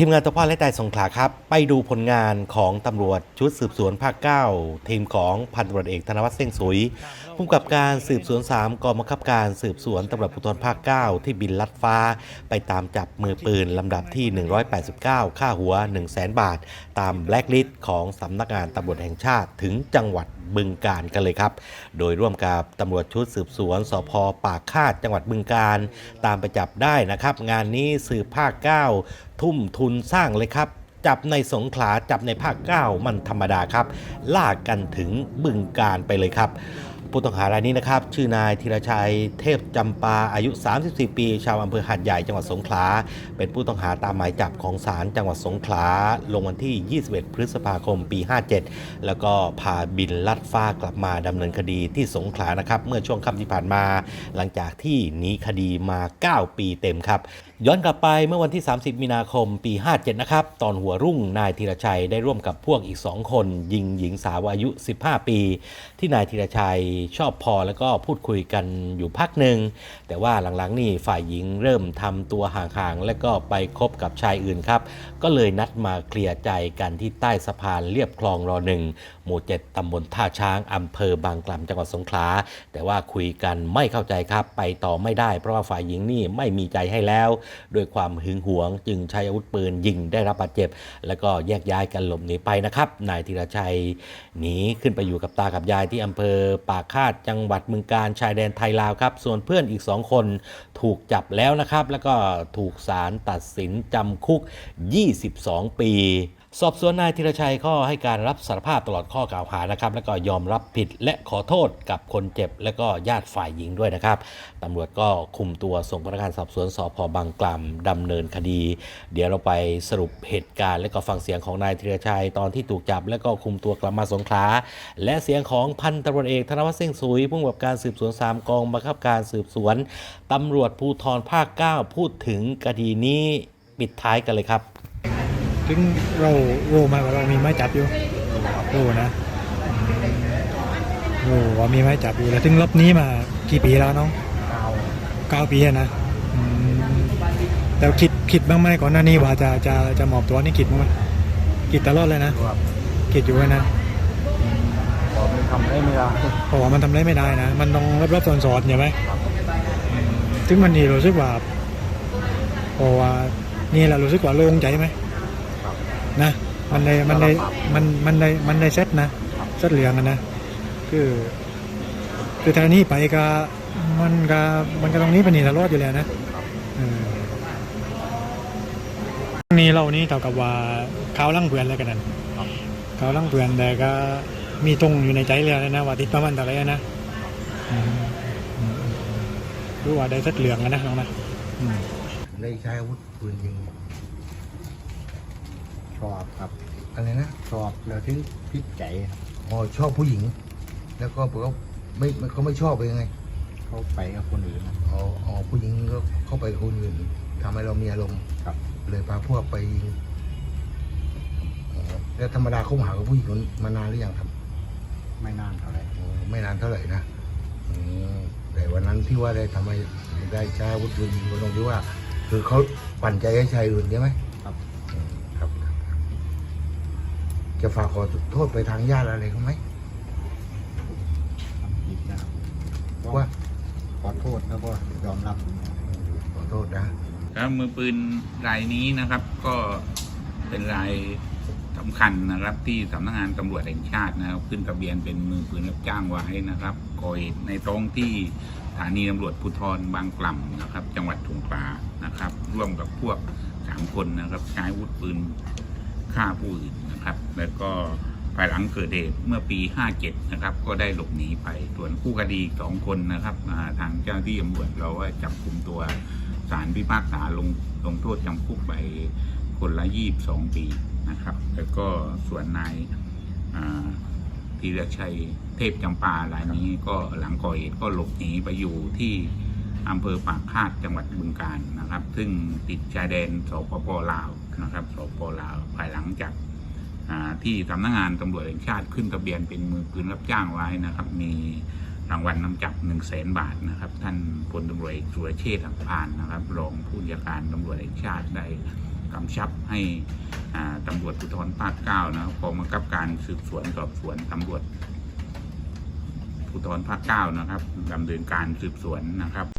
ทีมงานตะพ่อและแต่สงขลาครับ ไปดูผลงานของตำรวจชุดสืบสวนภาค 9 ทีมของพันตำรวจเอกธนวัฒน์เส้งสุยผู้กับการสืบสวน 3กองบังคับการสืบสวนตำรวจภูธรภาค 9 ที่บินลัดฟ้า ไปตามจับมือปืนลำดับที่ 189 ค่าหัว 1 0 0 0 0แบาท ตามแบล็คลิสต์ของสำนักงานตำรวจแห่งชาติถึงจังหวัด บึงการกันเลยครับ โดยร่วมกับตำรวจชุดสืบสวนสพปากคาดจังหวัดบึงการ ตามไปจับได้นะครับ งานนี้สืบภาค 9 ทุ่มทุนสร้างเลยครับจับในสงขลาจับในภาค 9 มันธรรมดาครับ ลากกันถึงบึงการไปเลยครับ ผู้ต้องหารายนี้นะครับ ชื่อนายธีรชัยเทพจำปาอายุ 34 ปี ชาวอำเภอหาดใหญ่จังหวัดสงขลา เป็นผู้ต้องหาตามหมายจับของศาลจังหวัดสงขลา ลงวันที่ 21 พฤษภาคม ปี 57 แล้วก็พาบินลัดฟ้ากลับมาดำเนินคดีที่สงขลานะครับ เมื่อช่วงค่ำที่ผ่านมา หลังจากที่หนีคดีมา 9 ปีเต็มครับ ย้อนกลับไปเมื่อวันที่ 30 มีนาคมปี 57 นะครับ ตอนหัวรุ่งนายธีรชัยได้ร่วมกับพวกอีก 2 คน ยิงหญิงสาวอายุ 15 ปี ที่นายธีรชัยชอบพอแล้วก็พูดคุยกันอยู่พักหนึ่ง แต่ว่าหลังๆนี่ฝ่ายหญิงเริ่มทำตัวห่างๆ และก็ไปคบกับชายอื่นครับ ก็เลยนัดมาเคลียร์ใจกันที่ใต้สะพานเรียบคลองรอหนึ่งหมู่เจ็ดตำบลท่าช้างอำเภอบางกล่ำจังหวัดสงขลาแต่ว่าคุยกันไม่เข้าใจครับไปต่อไม่ได้ เพราะว่าฝ่ายหญิงนี่ไม่มีใจให้แล้วด้วยความหึงหวง จึงใช้อาวุธปืนยิงได้รับบาดเจ็บ แล้วก็แยกย้ายกันหลบหนีไปนะครับนายธีรชัยหนีขึ้นไปอยู่กับตากับยายที่อำเภอปากคาดจังหวัดมึงการชายแดนไทยลาวครับ ส่วนเพื่อนอีกสองคนถูกจับแล้วนะครับ แล้วก็ถูกศาลตัดสินจำคุก 22 ปี สอบสวนนายธีรชัยข้อให้การรับสารภาพตลอดข้อกล่าวหานะครับ แล้วก็ยอมรับผิดและขอโทษกับคนเจ็บ และก็ญาติฝ่ายหญิงด้วยนะครับตำรวจก็คุมตัวส่งพนักงานสอบสวนสพบางกล่ำดำเนินคดี เดี๋ยวเราไปสรุปเหตุการณ์ และก็ฟังเสียงของนายธีรชัยตอนที่ถูกจับ และก็คุมตัวกลับมาสงขลาและเสียงของพันตำรวจเอกธนวัฒน์เส้งสุยผู้กำกับการสืบสวนสามกองบังคับการสืบสวนตำรวจภูธรภาค 9 พูดถึงคดีนี้ปิดท้ายกันเลยครับ ถึงเรารู้ไหมาว่าเรามีไม้จับอยู่รู้นะอืมรู้ว่ามีไม้จับอยู่แล้วถึงรอบนี้มากี่ปีแล้วน้องเก้าปีอะนะอืมแต่คิดคิดบ้างไหมก่อนหน้านี้ว่าจะจะจะหมอบตัวนี่คิดบ้างไหมคิดตลอดเลยนะคิดอยู่ไว้นะผมทำได้ไม่ได้เพราะว่ามันทำได้ไม่ได้นะ มันต้องรับรับสอนสอนใช่ไหมอืมถึงมันนี่รู้สึกว่าเพราะว่านี่แหละรู้สึกว่าโล่งใจไหม นะมันได้มันได้มันมันได้มันได้เซตนะเซตเหลืองนะคือคือทางนี้ไปก็มันก็มันก็ตรงนี้เป็นนี่ตลอดอยู่แล้วนะนี่เรานี่เท่ากับว่าเขาวลังเพื่อนแล้วกันนั่นเขาวลังเพื่อนแต่ก็มีตรงอยู่ในใจแล้วนะว่าติดประมาณเท่าไรนะรู้ว่าได้เซตเหลืองอะนะน้องนะได้ใช้อาวุธปืนยิง ชอบครับอะไรนะชอบแล้วถึงพิษใจครับอ๋อชอบผู้หญิง แล้วก็บอกว่าไม่ไม่เขาไม่ชอบไปยังไงเขาไปกับคนอื่นนะอ๋ออ๋อผู้หญิงก็เข้าไปกับคนอื่นทำให้เรามีอารมณ์ครับ เลยพาพวกไปยิงอ๋อแล้วธรรมดาเขาหากับผู้หญิงคนมานานหรือยังครับไม่นานเท่าไหร่อ๋อไม่นานเท่าไหร่นะอืมแต่วันนั้นที่ว่าได้ทำไมได้ใช้อาวุธปืนยิงก็ตรงที่ว่า คือเขาปั่นใจให้ชายอื่นใช่ไหม ครับ อืมครับครับครับ จะฝากขอโทษไปทางญาติอะไรเขาไหมทำผิดนะครับก็ว่าขอโทษแล้วก็ยอมรับขอโทษนะครับมือปืนรายนี้นะครับ ก็เป็นรายสำคัญนะครับที่สำนักงานตำรวจแห่งชาตินะครับ ขึ้นทะเบียนเป็นมือปืนรับจ้างไว้นะครับก่อเหตุในท้องที่สถานีตำรวจภูธรบางกล่ำนะครับ จังหวัดสงขลานะครับ ร่วมกับพวกสามคนนะครับ ใช้อาวุธปืนฆ่าผู้อื่น นะครับ แล้วก็ภายหลังเกิดเหตุเมื่อปี 57 นะครับ ก็ได้หลบหนีไปส่วนคู่คดีอีสองคนนะครับทางเจ้าหน้าที่ตำรวจเราว่าจับกลุ่มตัวศาลพิพากษาลงลงโทษจำคุกไปคนละ 22 ปีนะครับ แล้วก็ส่วนนายธีรชัยเทพจำปารายนี้ก็หลังก่อเหตุก็หลบหนีไปอยู่ที่อำเภอปากคาดจังหวัดบึงกาฬนะครับ ซึ่งติดชายแดนสปปลาวนะครับสปปลาวภายหลังจาก ที่สำนักงานตำรวจแห่งชาติขึ้นทะเบียนเป็นมือปืนรับจ้างไว้นะครับ มีรางวัลนำจับ1 0 0 0 0แสนบาทนะครับ ท่านพลตำรวจเอกสุรเชษฐ์หักพานนะครับรองผู้บัญชาการตำรวจแห่งชาติได้กำชับให้ตำรวจภูธรภาคเก้านะครับกองบังคับการสืบสวนสอบสวนตำรวจภูธรภาคเก้านะครับดำเนินการสืบสวนนะครับ